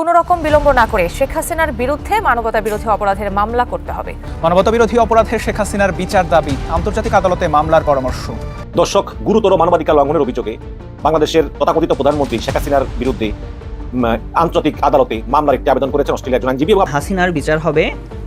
কোনো রকম বিলম্ব না করে শেখ হাসিনার বিরুদ্ধে মানবতা বিরোধী অপরাধের মামলা করতে হবে। মানবতা বিরোধী অপরাধে শেখ হাসিনার বিচার দাবি আন্তর্জাতিক আদালতে মামলার পরামর্শ। দর্শক গুরুতর মানবাধিকার লঙ্ঘনের অভিযোগে বাংলাদেশের তথাকথিত প্রধানমন্ত্রী শেখ হাসিনার বিরুদ্ধে আন্তর্জাতিক আদালতে মামলার একটি আবেদন করেছেন অস্ট্রেলিয়ার একজন আইনজীবী হাসিনার বিচার হবে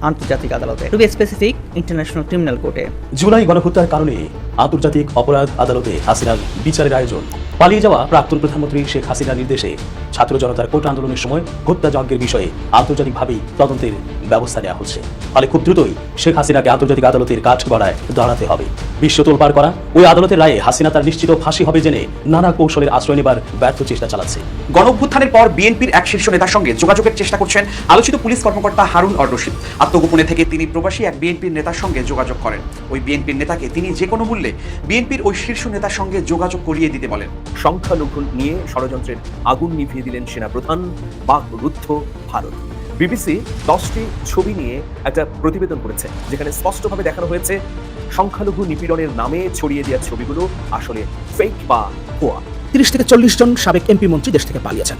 আন্তর্জাতিক আদালতে। To be specific international criminal কোর্টে জুলাই গণহত্যার কারণে আন্তর্জাতিক অপরাধ আদালতে হাসিনার বিচারের আয়োজন। পালিয়ে যাওয়া প্রাক্তন প্রধানমন্ত্রী শেখ হাসিনার নির্দেশে ছাত্র জনতার কোটা আন্দোলনের সময় হত্যাযজ্ঞের বিষয়ে আন্তর্জাতিকভাবেই তদন্তের ব্যবস্থা নেওয়া হচ্ছে। ফলে খুব দ্রুতই শেখ হাসিনাকে আন্তর্জাতিক আদালতের কাঠ গড়ায় দাঁড়াতে হবে। বিশ্ব তোলপাড় করা ওই আদালতের রায়ে হাসিনা তার নিশ্চিত ফাঁসি হবে জেনে নানা কৌশলের আশ্রয় নেবার ব্যর্থ চেষ্টা চালাচ্ছে। গণঅভ্যুত্থানের পর বিএনপির এক শীর্ষ নেতার সঙ্গে যোগাযোগের চেষ্টা করছেন আলোচিত পুলিশ কর্মকর্তা হারুন অর রশিদ আত্মগোপনে থেকে তিনি প্রবাসী এক বিএনপির নেতার সঙ্গে যোগাযোগ করেন। ওই বিএনপির নেতাকে তিনি যে কোনো মূল্যে বিএনপির ওই শীর্ষ নেতার সঙ্গে যোগাযোগ করিয়ে দিতে বলেন। সংখ্যালঘু নিয়ে ষড়যন্ত্রের আগুন নিভিয়ে দিলেন সেনাপ্রধান বাক রুদ্ধ ভারত। বিবিসি দশটি ছবি নিয়ে একটা প্রতিবেদন করেছে যেখানে স্পষ্টভাবে দেখানো হয়েছে সংখ্যালঘু নিপীড়নের নামে ছড়িয়ে দেওয়া ছবিগুলো আসলে ফেক বা ভুয়া। তিরিশ থেকে চল্লিশ জন সাবেক এমপি মন্ত্রী দেশ থেকে পালিয়েছেন।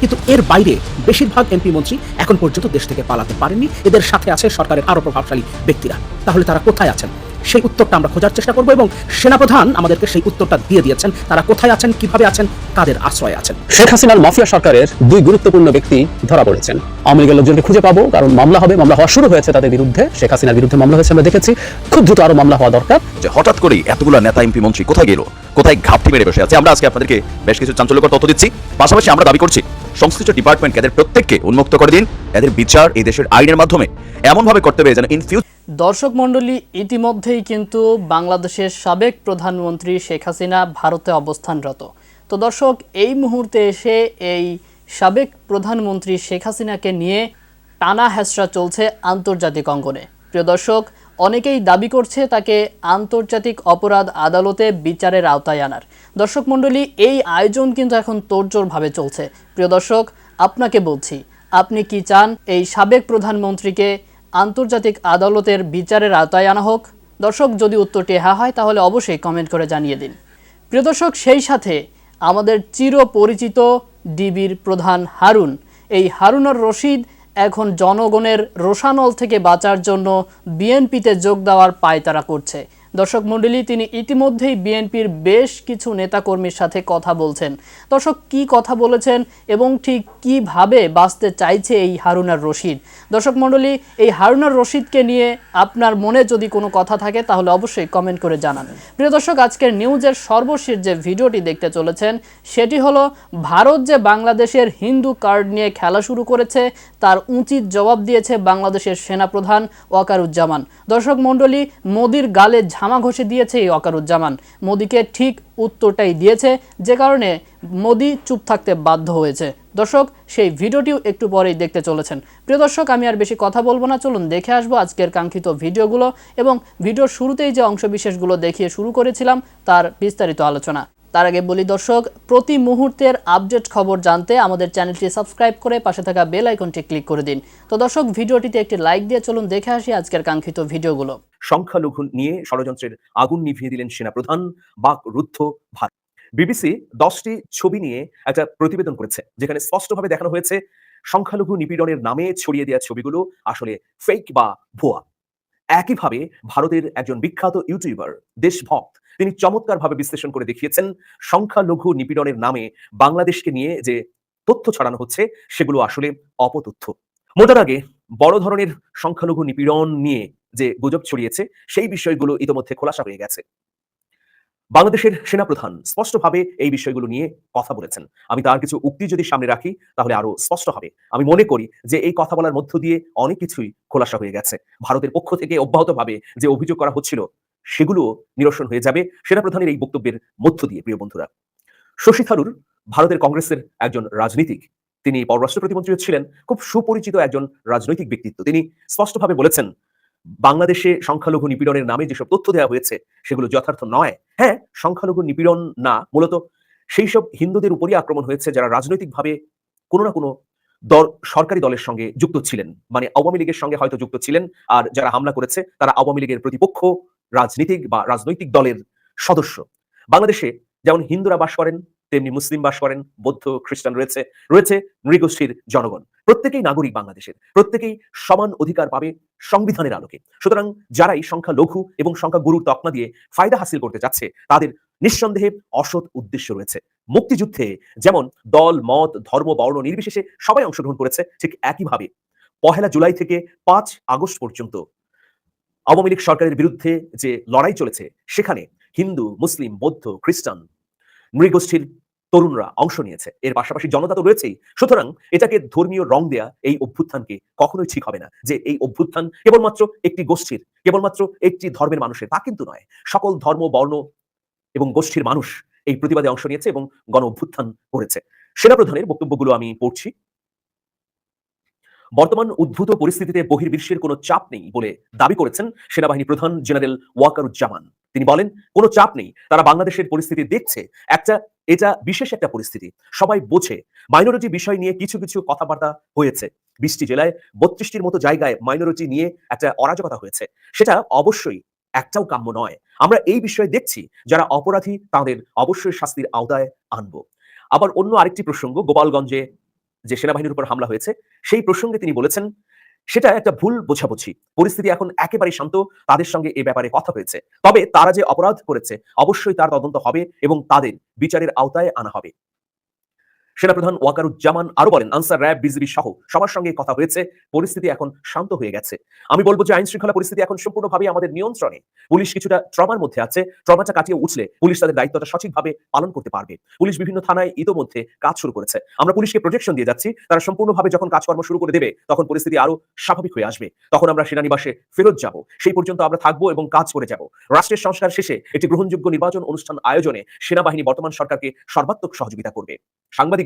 কিন্তু এর বাইরে বেশিরভাগ এমপি মন্ত্রী এখন পর্যন্ত দেশ থেকে পালাতে পারেননি। এদের সাথে আছে সরকারের আরও প্রভাবশালী ব্যক্তিরা। তাহলে তারা কোথায় আছেন? সেই উত্তরটা আমরা খোঁজার চেষ্টা করব এবং সেনাপ্রধান আমাদেরকে সেই উত্তরটা দিয়ে দিয়েছেন। তারা কোথায় আছেন কীভাবে আছেন কাদের আশ্রয়ে আছেন? শেখ হাসিনার মাফিয়া সরকারের দুই গুরুত্বপূর্ণ ব্যক্তি ধরা পড়েছেন। আওয়ামী লীগের লোকজনকে খুঁজে পাবো কারণ মামলা হবে মামলা হওয়া শুরু হয়েছে তাদের বিরুদ্ধে। শেখ হাসিনার বিরুদ্ধে মামলা হয়েছে আমরা দেখেছি। খুব দ্রুত আরও মামলা হওয়া দরকার। যে হঠাৎ করেই এতগুলো নেতা এমপি মন্ত্রী কোথায় গেল কোথায় ঘাপটি মেরে বসে আছে আমরা আজকে আপনাদেরকে বেশ কিছু চাঞ্চল্যকর তথ্য দিচ্ছি। পাশাপাশি আমরা দাবি করছি সংশ্লিষ্ট ডিপার্টমেন্ট এদের প্রত্যেককে উন্মুক্ত করে দিন। এদের বিচার এই দেশের আইনের মাধ্যমে এমন ভাবে করতে হবে যেন ইন ফিউচার দর্শক মণ্ডলী, ইতিমধ্যেই কিন্তু বাংলাদেশের সাবেক প্রধানমন্ত্রী শেখ হাসিনা ভারতে অবস্থানরত। তো দর্শক, এই মুহূর্তে এসে এই সাবেক প্রধানমন্ত্রী শেখ হাসিনাকে নিয়ে টানা হেসরা চলছে আন্তর্জাতিক অঙ্গনে। প্রিয় দর্শক, অনেকেই দাবি করছে তাকে আন্তর্জাতিক অপরাধ আদালতে বিচারের আওতায় আনার। দর্শক মণ্ডলী, এই আয়োজন কিন্তু এখন তোড়জোড়ভাবে চলছে। প্রিয় দর্শক, আপনাকে বলছি, আপনি কি চান এই সাবেক প্রধানমন্ত্রীকে আন্তর্জাতিক আদালতের বিচারের আওতায় আনা হোক। দর্শক, যদি উত্তরটি হ্যাঁ হয়, তাহলে অবশ্যই কমেন্ট করে জানিয়ে দিন। প্রিয় দর্শক, সেই সাথে আমাদের চিরপরিচিত ডিবির প্রধান হারুন। এই হারুনর রশিদ এখন জনগণের রোশানল থেকে বাঁচার জন্য বিএনপিতে যোগ দেওয়ার পায়তারা করছে। দর্শক মণ্ডলী তিনি ইতিমধ্যেই বিএনপির বেশ কিছু নেতাকর্মীর সাথে কথা বলছেন। দর্শক কি কথা বলেছেন এবং ঠিক কীভাবে বাঁচতে চাইছে এই হারুনার রশিদ? দর্শক মণ্ডলী এই হারুনার রশিদকে নিয়ে আপনার মনে যদি কোনো কথা থাকে, তাহলে অবশ্যই কমেন্ট করে জানান। প্রিয় দর্শক, আজকের নিউজের সর্বশেষ যে ভিডিওটি দেখতে চলেছেন, সেটি হলো ভারত যে বাংলাদেশের হিন্দু কার্ড নিয়ে খেলা শুরু করেছে, তার উচিত জবাব দিয়েছে বাংলাদেশের সেনাপ্রধান ওয়াকারুজ্জামান। দর্শক মণ্ডলী মোদির গালে ঝামা ঘষে দিয়েছে এই অকারুজ্জামান। মোদিকে ঠিক উত্তরটাই দিয়েছে, যে কারণে মোদি চুপ থাকতে বাধ্য হয়েছে। দর্শক, সেই ভিডিওটিও একটু পরেই দেখতে চলেছেন। প্রিয় দর্শক, আমি আর বেশি কথা বলব না। চলুন দেখে আসব আজকের কাঙ্ক্ষিত ভিডিওগুলো এবং ভিডিওর শুরুতেই যে অংশবিশেষগুলো দেখিয়ে শুরু করেছিলাম, তার বিস্তারিত আলোচনা। তার আগে বলি দর্শক, প্রতি মুহূর্তের আপডেট খবর জানতে আমাদের চ্যানেলটি সাবস্ক্রাইব করে পাশে থাকা বেল আইকনটি ক্লিক করে দিন। তো দর্শক, ভিডিওটিতে একটি লাইক দিয়ে চলুন দেখে আসি আজকের কাঙ্ক্ষিত ভিডিওগুলো। সংখ্যালঘু নিয়ে ষড়যন্ত্রের আগুন নিভিয়ে দিলেন সেনাপ্রধান বাক রুদ্ধ ভারত বিবিসি দশটি ছবি নিয়ে একটা প্রতিবেদন করেছে, যেখানে স্পষ্টভাবে দেখানো হয়েছে সংখ্যালঘু নিপীড়নের নামে ছড়িয়ে দেওয়া ছবিগুলো আসলে ফেক বা ভুয়া। একইভাবে ভারতের একজন বিখ্যাত ইউটিউবার দেশভক্ত তিনি চমৎকারভাবে বিশ্লেষণ করে দেখিয়েছেন সংখ্যালঘু নিপীড়নের নামে বাংলাদেশকে নিয়ে যে তথ্য ছড়ানো হচ্ছে, সেগুলো আসলে অপতথ্য। মোটার আগে বড় ধরনের সংখ্যালঘু নিপীড়ন নিয়ে যে গুজব ছড়িয়েছে, সেই বিষয়গুলো ইতোমধ্যে খোলাসা হয়ে গেছে। বাংলাদেশের সেনাপ্রধান স্পষ্টভাবে এই বিষয়গুলো নিয়ে কথা বলেছেন। আমি তার কিছু উক্তি যদি সামনে রাখি, তাহলে আরও স্পষ্ট হবে। আমি মনে করি যে এই কথা বলার মধ্য দিয়ে অনেক কিছুই খোলাসা হয়ে গেছে। ভারতের পক্ষ থেকে অব্যাহতভাবে যে অভিযোগ করা হচ্ছিল সেগুলো নিরসন হয়ে যাবে। সেনাপ্রধানের এই বক্তব্যের মধ্য দিয়ে, প্রিয় বন্ধুরা। শশী থারুর ভারতের কংগ্রেসের একজন রাজনীতিক। তিনি পররাষ্ট্র প্রতিমন্ত্রীও ছিলেন, খুব সুপরিচিত একজন রাজনৈতিক ব্যক্তিত্ব। তিনি স্পষ্টভাবে বলেছেন, বাংলাদেশে সংখ্যালঘু নিপীড়নের নামে যেসব তথ্য দেওয়া হয়েছে, সেগুলো যথার্থ নয়। হ্যাঁ সংখ্যালঘু নিপীড়ন না, মূলত সেই সব হিন্দুদের উপরই আক্রমণ হয়েছে যারা রাজনৈতিকভাবে কোনো না কোনো দল, সরকারি দলের সঙ্গে যুক্ত ছিলেন। মানে আওয়ামী লীগের সঙ্গে হয়তো যুক্ত ছিলেন, আর যারা হামলা করেছে, তারা আওয়ামী লীগের প্রতিপক্ষ রাজনীতিক বা রাজনৈতিক দলের সদস্য। বাংলাদেশে যেমন হিন্দুরা বাস করেন, তেমনি মুসলিম বাস করেন, বৌদ্ধ, খ্রিস্টান রয়েছে রয়েছে নৃগোষ্ঠীর জনগণ। প্রত্যেকেই নাগরিক বাংলাদেশের, প্রত্যেকেই সমান অধিকার পাবে সংবিধানের আলোকে। সুতরাং যারাই সংখ্যা লঘু এবং সংখ্যা গুরুর তকমা দিয়ে ফায়দা হাসিল করতে চাচ্ছে, তাদের নিঃসন্দেহে অসৎ উদ্দেশ্য রয়েছে। মুক্তিযুদ্ধে যেমন দল, মত, ধর্ম, বর্ণ নির্বিশেষে সবাই অংশগ্রহণ করেছে, ঠিক একইভাবে পহেলা জুলাই থেকে পাঁচ আগস্ট পর্যন্ত আওয়ামী লীগ সরকারের বিরুদ্ধে যে লড়াই চলেছে, সেখানে হিন্দু, মুসলিম, বৌদ্ধ, খ্রিস্টান নৃগোষ্ঠীর তরুণরা অংশ নিয়েছে। এর পাশাপাশি জনতা তো রয়েছেই। সুতরাং এটাকে ধর্মীয় রং দেয়া এই অভ্যুত্থানকে কখনোই ঠিক হবে না, যে এই অভ্যুত্থান কেবলমাত্র একটি গোষ্ঠীর, কেবলমাত্র একটি ধর্মের মানুষের, তা কিন্তু নয়। সকল ধর্ম, বর্ণ এবং গোষ্ঠীর মানুষ এই প্রতিবাদে অংশ নিয়েছে এবং গণ অভ্যুত্থান করেছে। সেনাপ্রধানের বক্তব্যগুলো আমি পড়ছি। বর্তমান উদ্ভূত পরিস্থিতিতে বহির্বিশ্বের কোনো চাপ নেই বলে দাবি করেছেন সেনাবাহিনী প্রধান জেনারেল ওয়াকারুজ্জামান। তিনি বলেন, কোনো চাপ নেই, তারা বাংলাদেশের পরিস্থিতি দেখছে, একটা, এটা বিশেষ একটা পরিস্থিতি, সবাই বোঝে। মাইনরিটি বিষয় নিয়ে কিছু কিছু কথাবার্তা হয়েছে। বিশটি জেলায় বত্রিশটির মতো জায়গায় মাইনরিটি নিয়ে একটা অরাজকতা হয়েছে। সেটা অবশ্যই একটাও কাম্য নয়। আমরা এই বিষয়ে দেখছি, যারা অপরাধী তাদের অবশ্যই শাস্তির আওতায় আনব। আবার অন্য আরেকটি প্রসঙ্গ, গোপালগঞ্জে যে সেনাবাহিনীর উপর হামলা হয়েছে, সেই প্রসঙ্গে তিনি বলেছেন, সেটা একটা ভুল বোঝাবুঝি। পরিস্থিতি এখন একেবারে শান্ত। তাদের সঙ্গে এ ব্যাপারে কথা হয়েছে। তবে তারা যে অপরাধ করেছে, অবশ্যই তার তদন্ত হবে এবং তাদের বিচারের আওতায় আনা হবে। সেনাপ্রধান ওয়াকারুজ্জামান আরও বলেন, আনসার র্যাব, বিজিবি সহ সবার সঙ্গে কথা হয়েছে, পরিস্থিতি এখন শান্ত হয়ে গেছে। আমি বলব যে আইন শৃঙ্খলা পরিস্থিতি এখন সম্পূর্ণভাবে আমাদের নিয়ন্ত্রণে। পুলিশ কিছুটা ট্রমার মধ্যে আছে, ট্রমাটা কাটিয়ে উঠলে পুলিশ তাদের দায়িত্বটা সঠিকভাবে পালন করতে পারবে। পুলিশ বিভিন্ন থানায় ইতোমধ্যে কাজ শুরু করেছে। আমরা পুলিশকে প্রোটেকশন দিয়ে যাচ্ছি, তারা সম্পূর্ণভাবে যখন কাজকর্ম শুরু করে দেবে, তখন পরিস্থিতি আরও স্বাভাবিক হয়ে আসবে। তখন আমরা সেনানিবাসে ফেরত যাব। সেই পর্যন্ত আমরা থাকব এবং কাজ করে যাব। রাষ্ট্রের সংস্কার শেষে একটি গ্রহণযোগ্য নির্বাচন অনুষ্ঠান আয়োজনে সেনাবাহিনী বর্তমান সরকারকে সর্বাত্মক সহযোগিতা করবে।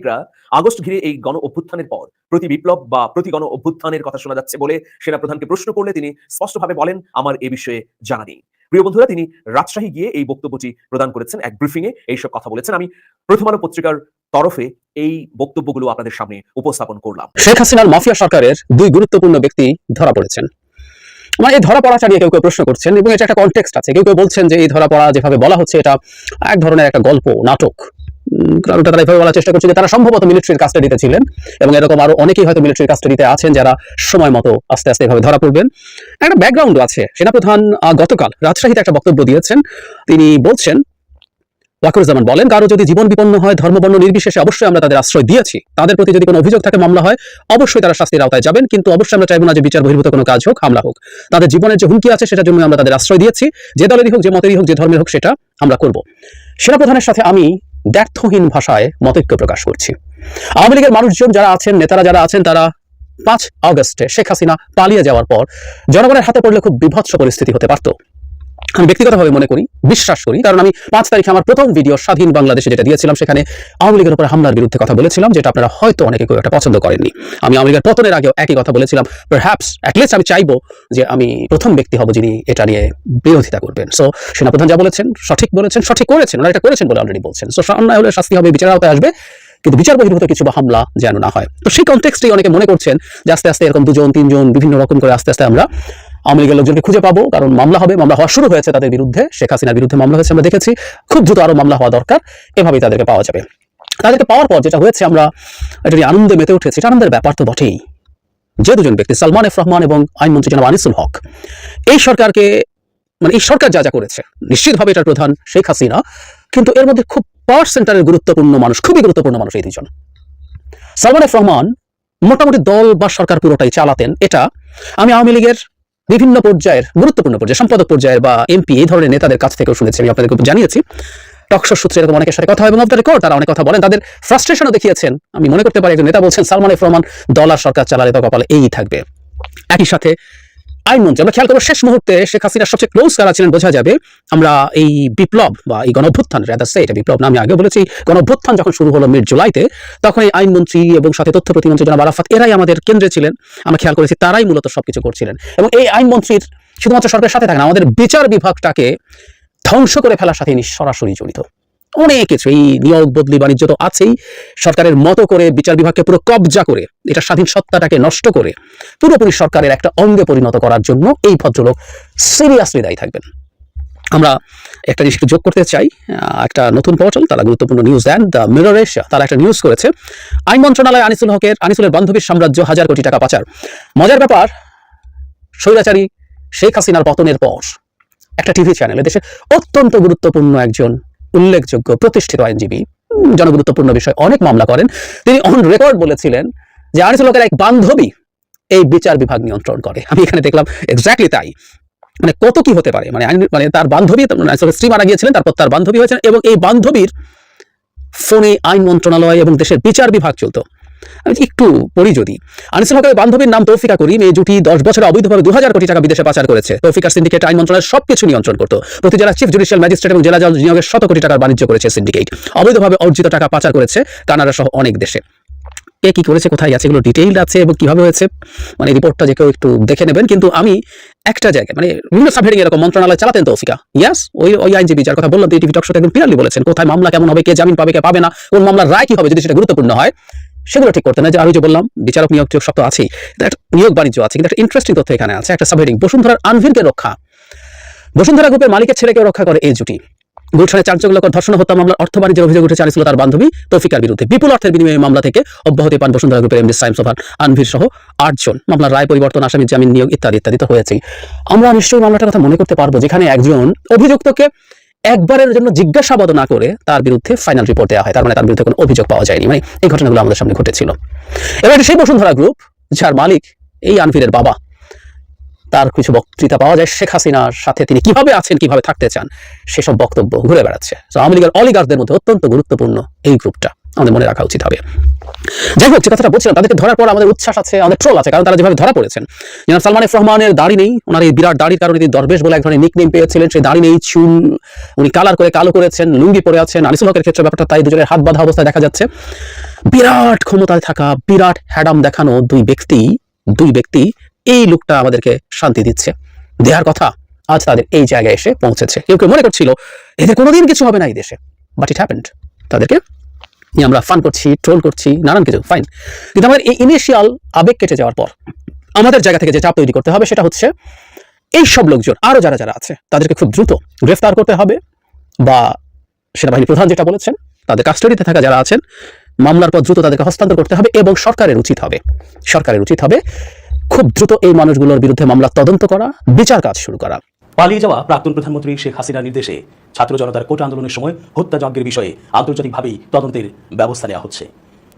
সাংবাদিকরা আগস্ট ঘিরে এই গণ অভ্যুত্থানের পর প্রতি বিপ্লব বা প্রতি গণ অভ্যুত্থানের কথা শোনা যাচ্ছে বলে সেনাপ্রধানকে প্রশ্ন করলে তিনি স্পষ্টভাবে বলেন, আমার এ বিষয়ে জানা নেই। প্রিয় বন্ধুরা, তিনি রাজশাহী গিয়ে এই বক্তব্যটি প্রদান করেছেন এক ব্রিফিং এ এইসব কথা বলেছেন। আমি প্রথম আলো পত্রিকার তরফে এই বক্তব্যগুলো আপনাদের সামনে উপস্থাপন করলাম। শেখ হাসিনার মাফিয়া সরকারের দুই গুরুত্বপূর্ণ ব্যক্তি ধরা পড়েছেন। মানে এই ধরা পড়াটা নিয়ে কেউ কেউ প্রশ্ন করছেন এবং এটা একটা কনটেক্সট আছে। কেউ কেউ বলছেন যে এই ধরা পড়া যেভাবে বলা হচ্ছে, এটা এক ধরনের একটা গল্প, নাটক। কারণটা তারা এভাবে বলার চেষ্টা করছে যে তারা সম্ভবত মিলিটারির কাস্টাডিতে ছিলেন এবং এরকম আরও অনেকেই হয়তো মিলিটারির কাস্টাডিতে আছেন যারা সময় মতো আস্তে আস্তে এভাবে ধরা পড়বেন। একটা ব্যাকগ্রাউন্ড আছে। সেনাপ্রধান গতকাল রাজশাহীতে একটা বক্তব্য দিয়েছেন। তিনি বলছেন, ওয়াকুরুজ্জামান বলেন, কারও যদি জীবন বিপন্ন হয়, ধর্মবর্ণ নির্বিশেষে অবশ্যই আমরা তাদের আশ্রয় দিয়েছি। তাদের প্রতি যদি কোনো অভিযোগ থাকে, মামলা হয়, অবশ্যই তারা শাস্তির আওতায় যাবেন। কিন্তু অবশ্যই আমরা চাইব না যে বিচার বহির্ভূত কোনো কাজ হোক, হামলা হোক। তাদের জীবনের যে হুমকি আছে, সেটার জন্য আমরা তাদের আশ্রয় দিয়েছি। যে দলেরই হোক, যে মতেরই হোক, যে ধর্মের হোক, সেটা আমরা করব। সেনাপ্রধানের সাথে আমি দ্ব্যর্থহীন ভাষায় মতৈক্য প্রকাশ করছি। আওয়ামী লীগের মানুষজন যারা আছেন, নেতারা যারা আছেন, তারা পাঁচ আগস্টে শেখ হাসিনা পালিয়ে যাওয়ার পর জনগণের হাতে পড়লে খুব বিভৎস পরিস্থিতি হতে পারত। আমি ব্যক্তিগতভাবে মনে করি, বিশ্বাস করি, কারণ আমি পাঁচ তারিখে আমার প্রথম ভিডিও স্বাধীন বাংলাদেশে যেটা দিয়েছিলাম, সেখানে আওয়ামী লীগের উপর হামলার বিরুদ্ধে কথা বলেছিলাম, যেটা আপনারা হয়তো অনেকে কেউ একটা পছন্দ করেননি। আমি আওয়ামী লীগের পতনের আগেও একই কথা বলেছিলাম পারহ্যাপস অ্যাটলিস্ট আমি চাইব যে আমি প্রথম ব্যক্তি হব যিনি এটা নিয়ে বিরোধিতা করবেন। সো সেনাপ্রধান যা বলেছেন, সঠিক বলেছেন, সঠিক করেছেন, ওনারা এটা করেছেন বলে অলরেডি বলছেন। সো অন্যায় হলে শাস্তি হবে, বিচার আওতায় আসবে, কিন্তু বিচার বহির্ভূত কিছু বা হামলা যেন না হয়। তো সেই কনটেক্সটেই অনেকে মনে করছেন যে আস্তে আস্তে এরকম দুজন, তিনজন, বিভিন্ন রকম করে আস্তে আস্তে আমরা আওয়ামী লীগের লোকজনকে খুঁজে পাবো, কারণ মামলা হবে, মামলা হওয়া শুরু হয়েছে তাদের বিরুদ্ধে, শেখ হাসিনার বিরুদ্ধে মামলা হয়েছে, আমরা দেখেছি, খুব দ্রুত আরও মামলা হওয়া দরকার, এভাবেই তাদেরকে পাওয়া যাবে। তাদেরকে পাওয়ার পর যেটা হয়েছে, আমরা এটা নিয়ে আনন্দে মেতে উঠেছি, এটা আনন্দের ব্যাপার তো বটেই। যে দুজন ব্যক্তি, সালমান এফ রহমান এবং আইনমন্ত্রী জনাব আনিসুল হক, এই সরকারকে মানে এই সরকার যা যা করেছে, নিশ্চিতভাবে এটার প্রধান শেখ হাসিনা, কিন্তু এর মধ্যে খুব পাওয়ার সেন্টারের গুরুত্বপূর্ণ মানুষ, খুবই গুরুত্বপূর্ণ মানুষ এই দুজন। সালমান এফ রহমান মোটামুটি দল বা সরকার পুরোটাই চালাতেন, এটা আমি আওয়ামী লীগের বিভিন্ন পর্যায়ের, গুরুত্বপূর্ণ পর্যায়ে সম্পাদক পর্যায়ের বা এমপি এই ধরনের নেতাদের কাছ থেকেও শুনেছি, আমি আপনাদেরকে জানিয়েছি। টকশোর সূত্রে এরকম অনেকের সাথে কথা হয় এবং অফ দ্য রেকর্ড তারা অনেক কথা বলেন। তাদের ফ্রাস্ট্রেশনও দেখিয়েছেন। আমি মনে করতে পারি একজন নেতা বলছেন, সালমান এফ রহমান দলার সরকার চালালে তো কপালে এই থাকবে। একই সাথে আইনমন্ত্রী আমরা খেয়াল করব শেষ মুহূর্তে শেখ হাসিনার সবচেয়ে ক্লোজ কারা ছিলেন বোঝা যাবে। আমরা এই বিপ্লব বা এই গণঅভ্যুত্থান রেদার সে এটা বিপ্লব না, আমি আগে বলেছি গণঅভ্যুত্থান যখন শুরু হলো মিড জুলাইতে তখন এই আইনমন্ত্রী এবং সাথে তথ্য প্রতিমন্ত্রী জনাব আরাফাত, এরাই আমাদের কেন্দ্রে ছিলেন। আমরা খেয়াল করেছি তারাই মূলত সবকিছু করছিলেন। এবং এই আইনমন্ত্রীর শুধুমাত্র সরকারের সাথে থাকে না, আমাদের বিচার বিভাগটাকে ধ্বংস করে ফেলার সাথে সরাসরি জড়িত। অনেক কিছু, এই নিয়োগ, বদলি, বাণিজ্য তো আছেই। সরকারের মতো করে বিচার বিভাগকে পুরো কবজা করে, এটা স্বাধীন সত্তাটাকে নষ্ট করে পুরোপুরি সরকারের একটা অঙ্গে পরিণত করার জন্য এই ভদ্রলোক সিরিয়াসলি দায়ী থাকবেন। আমরা একটা জিনিস একটু যোগ করতে চাই একটা নতুন পোর্টাল তারা গুরুত্বপূর্ণ নিউজ দেন দ্য মিরর এশিয়া তারা একটা নিউজ করেছে। আইন মন্ত্রণালয় আনিসুল হকের, আনিসুলের বান্ধবীর সাম্রাজ্য হাজার কোটি টাকা পাচার। মজার ব্যাপার, স্বৈরাচারী শেখ হাসিনার পতনের পর একটা টিভি চ্যানেলে দেশে অত্যন্ত গুরুত্বপূর্ণ একজন উল্লেখযোগ্য প্রতিষ্ঠিত আইনজীবী, জনগুরুত্বপূর্ণ বিষয়, অনেক মামলা করেন। তিনি অন রেকর্ড বলেছিলেন যে আনিসুল হকের এক বান্ধবী এই বিচার বিভাগ নিয়ন্ত্রণ করে। আমি এখানে দেখলাম এক্স্যাক্টলি তাই। মানে কত কি হতে পারে? মানে মানে তার বান্ধবী আসলে স্ত্রী মারা গিয়েছিলেন, তারপর তার বান্ধবী হয়েছেন এবং এই বান্ধবীর ফোনে আইন মন্ত্রণালয় এবং দেশের বিচার বিভাগ চলতো। আমি একটু পড়ি যদি। আনিসুল হকের বান্ধবীর নাম তৌফিকা করিম, এই জুটি দশ বছরে অবৈধভাবে দু হাজার কোটি টাকা বিদেশে পাচার করেছে। তৌফিকার সিন্ডিকেট, আইন মন্ত্রণালয় সবকিছু নিয়ন্ত্রণ করতো। প্রতি জেলা চিফ জুডিশিয়াল ম্যাজিস্ট্রেট এবং জেলা নিয়োগের শত কোটি টাকার বাণিজ্য করেছে সিন্ডিকেট। অবৈধভাবে অর্জিত টাকা পাচার করেছে কানাডা সহ অনেক দেশে। কে কি করেছে, কোথায় আছে, এগুলো ডিটেইলড আছে এবং কীভাবে হয়েছে? মানে রিপোর্টটা যে কেউ একটু দেখে নেবেন। কিন্তু আমি একটা জায়গায় মানে বিভিন্ন সাবহেডিং এরকম মন্ত্রণালয় চালাতেন তৌফিকা। ইয়াস ওই ওই আইনজীবী যার কথা বললাম টিভি টক শোতে একদম ক্লিয়ারলি বলেছেন, কোথায় মামলা কেমন হবে, কে জামিন পাবে, কে পাবে না, কোন মামলার রায় কি হবে যদি সেটা গুরুত্বপূর্ণ হয় সেগুলো ঠিক করতে না যে আমি যে বললাম, বিচারক, নিয়োগ টিয়োগ সব তো আছেই। একটা নিয়োগ বাণিজ্য আছে, কিন্তু একটা ইন্টারেস্টিং তথ্য এখানে আছে। একটা সাবহেডিং বসুন্ধরার আনভিরকে রক্ষা। বসুন্ধরা গ্রুপের মালিকের ছেলেকেও রক্ষা করে এই জুটি। গুলশানে চাঞ্চল্যকর ধর্ষণ হত্যা মামলার অর্থ বাণিজ্যের অভিযোগ উঠেছে আনিসুল তার বান্ধবী তৌফিকার বিরুদ্ধে। বিপুল অর্থের বিনিময়ে মামলা থেকে অব্যাহতি পান বসুন্ধরা গ্রুপের এমডি সাইম সোভান, আনভির সহ আটজন। মামলার রায় পরিবর্তন, আসামি জামিন নিয়োগ ইত্যাদি ইত্যাদি তো হয়েছেই। আমরা নিশ্চয়ই মামলাটার কথা মনে করতে পারব, যেখানে একজন অভিযুক্তকে একবারের জন্য জিজ্ঞাসাবাদ না করে তার বিরুদ্ধে ফাইনাল রিপোর্ট দেওয়া হয়। তার মানে তার বিরুদ্ধে কোনো অভিযোগ পাওয়া যায়নি। মানে এই ঘটনাগুলো আমাদের সামনে ঘটেছিল। এবার সেই বসুন্ধরা গ্রুপ যার মালিক এই আনভিরের বাবা। তার কিছু বক্তৃতা পাওয়া যায় শেখ হাসিনার সাথে। তিনি কীভাবে আছেন, কীভাবে থাকতে চান, সেসব বক্তব্য ঘুরে বেড়াচ্ছে। আওয়ামী লীগের অলিগারদের মধ্যে অত্যন্ত গুরুত্বপূর্ণ এই গ্রুপটা আমাদের মনে রাখা উচিত হবে। যাই হোক, যে কথাটা বলছিলাম, তাদেরকে ধরার পর আমাদের উচ্ছ্বাস আছে, আমাদের ট্রোল আছে, কারণ তারা যেভাবে ধরা পড়েছেন। জনাব সালমান এফ রহমানের দাড়ি নেই, ওনার এই বিরাট দাড়ির কারণে তিনি দরবেশ বলে এক ধরনের নিকনেম পেয়েছিলেন, সেই দাড়ি নেই, চুল, উনি কালার করে কালো করেছেন, লুঙ্গি পরে আছেন, আনিসুল হকের ক্ষেত্রে ব্যাপারটা তাই, দুজনের হাত বাঁধা অবস্থায় দেখা যাচ্ছে। বিরাট ক্ষমতায় থাকা, বিরাট হ্যাডাম দেখানো দুই ব্যক্তি দুই ব্যক্তি এই লুকটা আমাদেরকে শান্তি দিচ্ছে। দেওয়ার কথা আজ তাদের এই জায়গায় এসে পৌঁছেছে। কেউ কেউ মনে করছিল এদের কোনোদিন কিছু হবে না এই দেশে বাট ইট হ্যাপেন্ড তাদেরকে নিয়ে আমরা ফান করছি ট্রোল করছি, নানান কিছু ফাইন কিন্তু আমাদের এই ইনিশিয়াল আবেগ কেটে যাওয়ার পর, আমাদের জায়গা থেকে যে চাপ তৈরি করতে হবে সেটা হচ্ছে এই সব লোকজন, আরও যারা যারা আছে, তাদেরকে খুব দ্রুত গ্রেফতার করতে হবে বা সেনাবাহিনী প্রধান যেটা বলেছেন, তাদের কাস্টাডিতে থাকা যারা আছেন, মামলার পর দ্রুত তাদেরকে হস্তান্তর করতে হবে এবং সরকারের উচিত হবে, সরকারের উচিত হবে খুব দ্রুত এই মানুষগুলোর বিরুদ্ধে মামলা তদন্ত করা, বিচার কাজ শুরু করা। পালিয়ে যাওয়া প্রাক্তন প্রধানমন্ত্রী শেখ হাসিনার নির্দেশে ছাত্র জনতার কোটা আন্দোলনের সময় হত্যাযজ্ঞের বিষয়ে আন্তর্জাতিকভাবেই তদন্তের ব্যবস্থা নেওয়া হচ্ছে।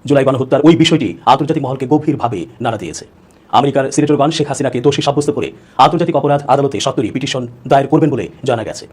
জুলাই গণহত্যার ওই বিষয়টি আন্তর্জাতিক মহলকে গভীরভাবে নাড়া দিয়েছে। আমেরিকার সিনেটরগণ শেখ হাসিনাকে দোষী সাব্যস্ত করে আন্তর্জাতিক অপরাধ আদালতে সত্তরই পিটিশন দায়ের করবেন বলে জানা গেছে।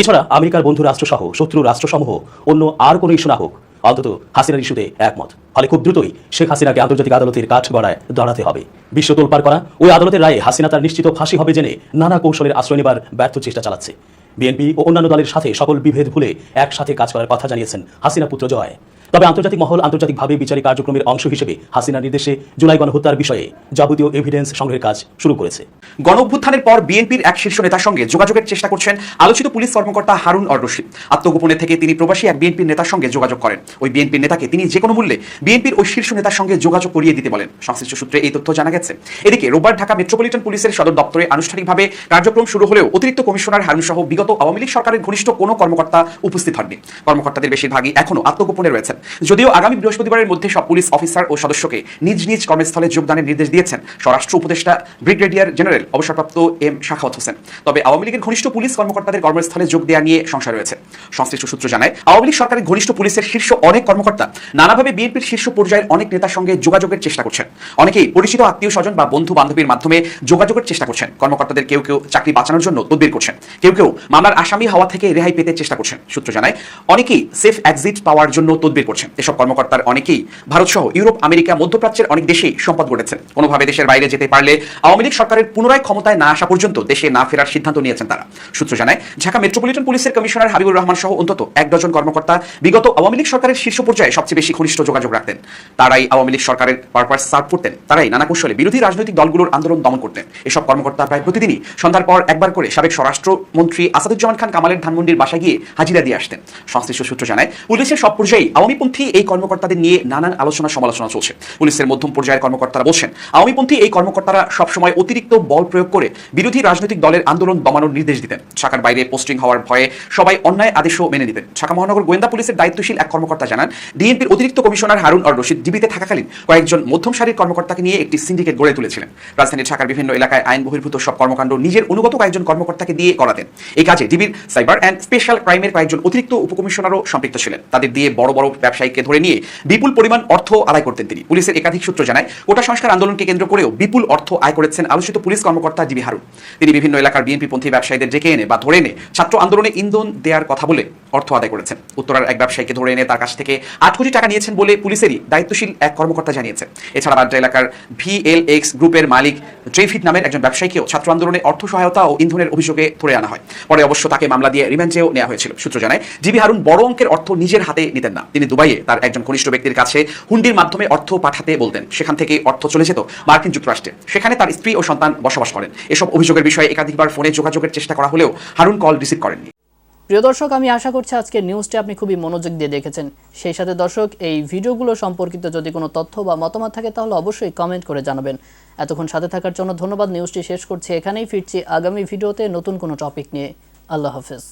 এছাড়া আমেরিকার বন্ধু রাষ্ট্রসহ শত্রু রাষ্ট্রসমূহ অন্য আর কোনো ইস্যু না হোক অন্তত হাসিনার ইস্যুতে একমত। ফলে খুব দ্রুতই শেখ হাসিনাকে আন্তর্জাতিক আদালতের কাঠ গড়ায় দাঁড়াতে হবে। বিশ্ব তোলপার করা ওই আদালতের রায়ে হাসিনা তার নিশ্চিত ফাঁসি হবে জেনে নানা কৌশলের আশ্রয় নেবার ব্যর্থ চেষ্টা চালাচ্ছে। বিএনপি ও অন্যান্য দলের সাথে সকল বিভেদ ভুলে একসাথে কাজ করার কথা জানিয়েছেন হাসিনা পুত্র জয়। তবে আন্তর্জাতিক মহল আন্তর্জাতিকভাবে বিচারিক কার্যক্রমের অংশ হিসেবে হাসিনার নির্দেশে জুলাই গণহত্যার বিষয়ে যাবতীয় এভিডেন্স সংগ্রহের কাজ শুরু করেছে। গণ অভ্যুত্থানের পর বিএনপির এক শীর্ষ নেতার সঙ্গে যোগাযোগের চেষ্টা করছেন আলোচিত পুলিশ কর্মকর্তা হারুন অর রশিদ। আত্মগোপনে থেকে তিনি প্রবাসী এক বিএনপির নেতার সঙ্গে যোগাযোগ করেন। ওই বিএনপির নেতাকে তিনি যে কোনো মূল্যে বিএনপির ওই শীর্ষ নেতার সঙ্গে যোগাযোগ করিয়ে দিতে বলেন। সংশ্লিষ্ট সূত্রে এই তথ্য জানা গেছে। এদিকে রোববার ঢাকা মেট্রোপলিটন পুলিশের সদর দপ্তরে আনুষ্ঠানিকভাবে কার্যক্রম শুরু হলেও অতিরিক্ত কমিশনার হারুন সহ বিগত আওয়ামী লীগ সরকারের ঘনিষ্ঠ কোনো কর্মকর্তা উপস্থিত হননি। কর্মকর্তাদের বেশিরভাগই এখনও আত্মগোপনে রয়েছেন। যদিও আগামী বৃহস্পতিবারের মধ্যে সব পুলিশ অফিসার ও সদস্যকে নিজ নিজ কর্মস্থলে যোগদানের নির্দেশ দিয়েছেন স্বরাষ্ট্র উপদেষ্টা, ব্রিগেডিয়ার জেনারেল অবসরপ্রাপ্ত এম শাখাওয়াত হোসেন। তবে আওয়ামী লীগের ঘনিষ্ঠ পুলিশ কর্মকর্তাদের কর্মস্থলে যোগ দেওয়া নিয়ে সংশয় রয়েছে। সংশ্লিষ্ট সূত্র জানায়, আওয়ামী লীগ সরকারের ঘনিষ্ঠ পুলিশের শীর্ষ অনেক কর্মকর্তা নানাভাবে বিএনপির শীর্ষ পর্যায়ের অনেক নেতার সঙ্গে যোগাযোগের চেষ্টা করছেন। অনেকেই পরিচিত, আত্মীয় স্বজন বা বন্ধু বান্ধবীর মাধ্যমে যোগাযোগের চেষ্টা করছেন। কর্মকর্তাদের কেউ কেউ চাকরি বাঁচানোর জন্য তদবির করছেন। কেউ কেউ মামলার আসামি হওয়া থেকে রেহাই পেতে চেষ্টা করছেন, সূত্র জানায়। অনেকেই সেফ এক্সিট পাওয়ার জন্য তদবির করছেন এসব কর্মকর্তার অনেকেই ভারত সহ ইউরোপ, আমেরিকা, মধ্যপ্রাচ্যের অনেক দেশেই সম্পদ গড়েছেন। কোনোভাবে দেশের বাইরে যেতে পারলে আওয়ামী লীগ সরকারের পুনরায় ক্ষমতায় না আসা পর্যন্ত দেশে না ফেরার সিদ্ধান্ত নিয়েছেন তারা। সূত্র জানায়, ঢাকা মেট্রোপলিটন পুলিশের কমিশনার হাবিবুর রহমান সহ অন্তত এক ডজন কর্মকর্তা বিগত আওয়ামী লীগ সরকারের শীর্ষ পর্যায়ে সবচেয়ে বেশি ঘনিষ্ঠ যোগাযোগ রাখতেন। তারাই আওয়ামী লীগ সরকারের পারপাস সার্ভ করতেন। তারাই নানা কৌশলে বিরোধী রাজনৈতিক দলগুলোর আন্দোলন দমন করতেন। এসব কর্মকর্তা প্রায় প্রতিদিনই সন্ধ্যার পর একবার করে সাবেক স্বরাষ্ট্রমন্ত্রী আসাদুজ্জামান খান কামালের ধানমন্ডির বাসায় গিয়ে হাজিরা দিয়ে আসতেন। সংশ্লিষ্ট সূত্র জানায়, পুলিশের সব পর্যায়ে আওয়ামী আওয়ামীপন্থী এই কর্মকর্তাদের নিয়ে নানান আলোচনা সমালোচনা চলছে। পুলিশের মধ্যম পর্যায়ের কর্মকর্তারা বলছেন, আওয়ামীপন্থী এই কর্মকর্তারা সবসময় অতিরিক্ত বল প্রয়োগ করে বিরোধী রাজনৈতিক দলের আন্দোলন দমানোর নির্দেশ দিতেন। শাখার বাইরে পোস্টিং হওয়ার ভয়ে সবাই অন্যায় আদেশও মেনে নিতেন। ঢাকা মহানগর গোয়েন্দা পুলিশের দায়িত্বশীল এক কর্মকর্তা জানান, ডিএনপির অতিরিক্ত কমিশনার হারুন আর রশিদ ডিবিতে থাকাকালীন কয়েকজন মধ্যম সারির কর্মকর্তাকে নিয়ে একটি সিন্ডিকেট গড়ে তুলেছিলেন। রাজধানীর ঢাকার বিভিন্ন এলাকায় আইন বহির্ভূত সব কর্মকাণ্ড নিজের অনুগত কয়েকজন কর্মকর্তাকে দিয়ে করাতেন। এই কাজে ডিবির সাইবার অ্যান্ড স্পেশাল ক্রাইমের কয়েকজন অতিরিক্ত উপকমিশনারও সম্পৃক্ত ছিলেন। তাদের দিয়ে বড় বড় ব্যবসায়ীকে ধরে নিয়ে বিপুল পরিমাণ অর্থ আদায় করতেন তিনি। পুলিশের একাধিক সূত্র জানায়, কোটা সংস্কার আন্দোলনকে কেন্দ্র করেও বিপুল অর্থ আয় করেছেন আলোচিত পুলিশ কর্মকর্তা ডিবি হারুন। তিনি বিভিন্ন এলাকার বিএনপি পন্থী ব্যবসায়ীদের ডেকে এনে বা ধরে এনে ছাত্র আন্দোলনে ইন্ধন দেওয়ার কথা বলে অর্থ আদায় করেছেন। উত্তরার এক ব্যবসায়ীকে ধরে এনে তার কাছ থেকে আট কোটি টাকা নিয়েছেন বলে পুলিশেরই দায়িত্বশীল এক কর্মকর্তা জানিয়েছে। এছাড়া বাড্ডা এলাকার ভিএলএক্স গ্রুপের মালিক ট্রেফিট নামের একজন ব্যবসায়ীকেও ছাত্র আন্দোলনে অর্থ সহায়তা ও ইন্ধনের অভিযোগে ধরে আনা হয়। পরে অবশ্য তাকে মামলা দিয়ে রিমান্ডেও নেওয়া হয়েছিল। সূত্র জানায়, জিবি হারুন বড় অঙ্কের অর্থ নিজের হাতে নিতেন না। তিনি দুবাইয়ে তার একজন ঘনিষ্ঠ ব্যক্তির কাছে হুন্ডির মাধ্যমে অর্থ পাঠাতে বলতেন। সেখান থেকে অর্থ চলে যেত মার্কিন যুক্তরাষ্ট্রে। সেখানে তার স্ত্রী ও সন্তান বসবাস করেন। এসব অভিযোগের বিষয়ে একাধিকবার ফোনে যোগাযোগের চেষ্টা করা হলেও হারুন কল রিসিভ করেননি। প্রিয় দর্শক, আমি আশা করছি আজকের নিউজটি আপনি খুবই মনোযোগ দিয়ে দেখেছেন। সেই সাথে দর্শক, এই ভিডিওগুলো সম্পর্কিত যদি কোনো তথ্য বা মতামত থাকে, তাহলে অবশ্যই কমেন্ট করে জানাবেন। এতক্ষণ সাথে থাকার জন্য ধন্যবাদ। নিউজটি শেষ করছি এখানেই। ফিরছি আগামী ভিডিওতে নতুন কোনো টপিক নিয়ে। আল্লাহ হাফেজ।